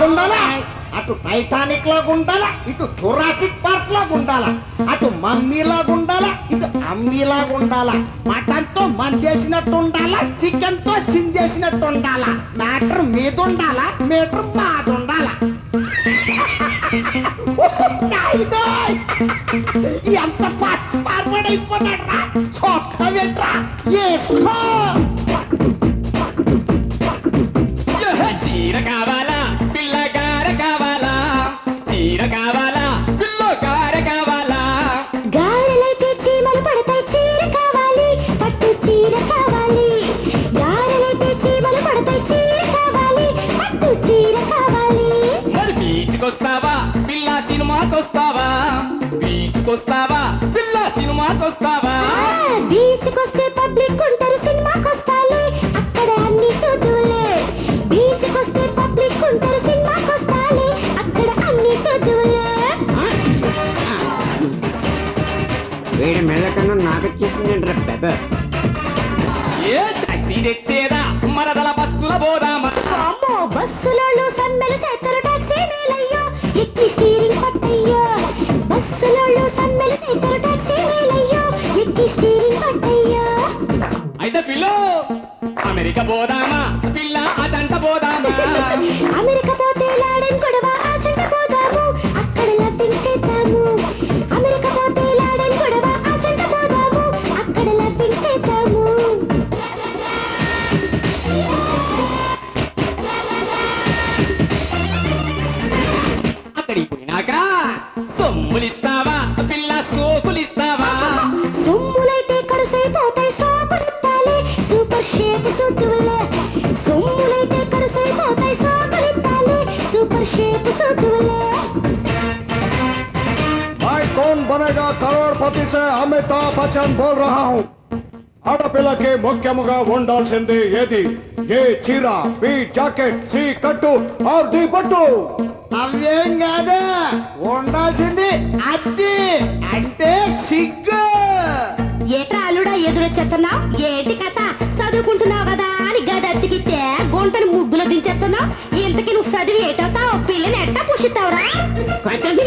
ఉండాలా అటు టైటానిక్ లాగా ఉండాలా ఇటు జురాసిక్ పార్క్ లాగా ఉండాలా అటు మమ్మీ లాగా ఉండాలా ఇటు అమ్మీ లాగా ఉండాలా మటన్తో మందేసినట్టు ఉండాలా చికెన్తో సిందేసినట్టు ఉండాలా మ్యాటర్ మీద ఉండాలా మీటర్ మాది ఉండాలా! ఎంత ఫాస్ట్ ఫార్వర్డ్ అయిపోతాడు రా చొక్కా వెంట్రా వేసుకో చీర కావాలా సినిమాకొస్తావా బీచ్కొస్తావా పిల్ల సినిమాకొస్తావా బీచ్కొస్తే పబ్లిక్ ఉంటారు సినిమాకొస్తాలే అక్కడ అన్ని చూద్దులే బీచ్కొస్తే పబ్లిక్ ఉంటారు సినిమాకొస్తాలే అక్కడ అన్ని చూద్దులే వీడి మెల్లకన్నా నాకు చూసిందంటారా పెద్ద? ఏ టాక్సీ తెచ్చేదా? మరదల బస్సుల పోదామా? అమ్మో బస్సులోళ్ళు సమ్మెలు చేస్తారు టాక్సీ మేలయ్యో. ఎక్కి అమెరికా పోదామా? పిల్ల అజంట పోదామా? అమెరికా పోతే లాడెన్ గొడవ ఆచంట పోదాము అక్కడ లవ్వింగ్ చేద్దాము. అమెరికా పోతే లాడెన్ గొడవ ఆచంట పోదాము అక్కడ లవ్వింగ్ చేద్దాము. అక్కడికి పోయినాక సొమ్ములిస్తావా? సూపర్ షేప్ సుద్దులే సొమ్ములైతే కరుసైపోతాయి సోకులిత్తాలి సూపర్ షేప్ సుద్దులే मैं कौन बनेगा करोड़पति से अमिताभ बच्चन बोल रहा हूँ ఆడపిల్లకి ముఖ్యముగా ఉండాల్సింది ఏది ఏ చీర బి జాకెట్ సి కట్టు ఆర్ ది పట్టు అవేం కాదు ఉండాల్సింది అద్ది అంటే సిగ్గు ఏట్రా అల్లుడా ఎదురొచ్చేస్తున్నావు? ఏటి కథ? చదువుకుంటున్నావు కదా అని గదత్తికితే గుంటని ముగ్గులో దించేస్తున్నావు. ఇంతకి నువ్వు చదివి ఏటవుతావు? పిల్లని ఎట్టా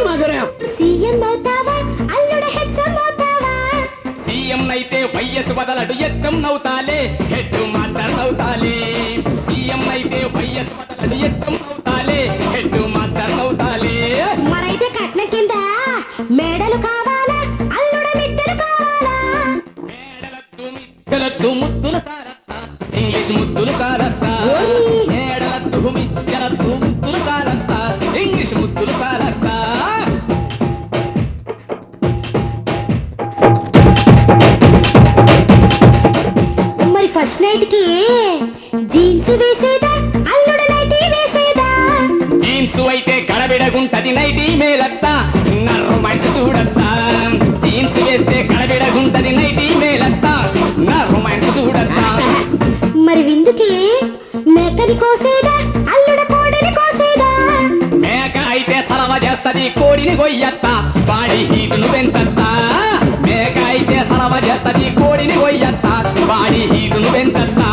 మధురం సీఎం అవుతావా? అల్లుడ హెచ్చం అవుతావా? సీఎం అయితే వయస్సు బదలడు ఎచ్చం నవ్వుతాలే. హెడ్ మాస్టర్ నవ్వుతాలే. సీఎం అయితే వయస్సు బదలడు ఎచ్చం నవ్వుతాలే. మిద్దెలద్దు ముద్దుల సారత్తా ఇంగ్లీష్ ముద్దుల సారత్తా ఓయ్. మేడలద్దు మిద్దెలద్దు ముద్దుల సారత్తా ఇంగ్లీష్ ముద్దుల సారత్తా మరి ఫస్ట్ నైట్కి జీన్స్ వేసేదా? అయితే సలవ చేస్తది కోడిని గొయ్యత్తా బాడీ హీటును పెంచత్తా. మేక అయితే సలవ చేస్తది కోడిని గొయ్యత్తా బాడీ హీటును పెంచత్తా.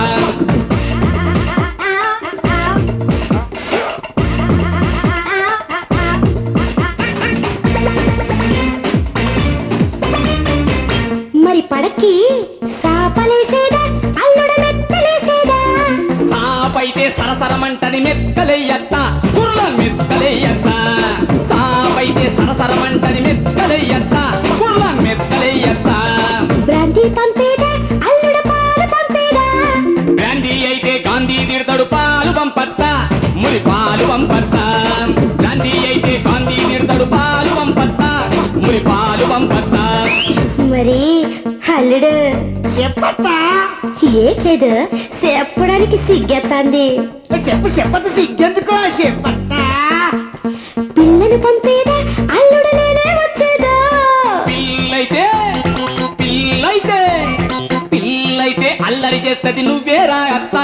మరి పడక్కి సాపలేసేదా? అల్లుడ మెత్తలేసేదా? సాపైతే సరసరమంటది మెత్తలెయ్యత్తా. మురి పాలు మరి అల్లుడు చెప్పత్తా. ఏట్లేదు చెప్పడానికి సిగ్గెత్తాంది. చెప్పు చెప్పదు సిగ్గెందుకో చెప్పత్తా? పిల్లని పంపేదా అల్లుడు నేనే వచ్చేదా. పిల్లైతే పిల్లైతే పిల్లైతే అల్లరి చేస్తది నువ్వేరా అత్త.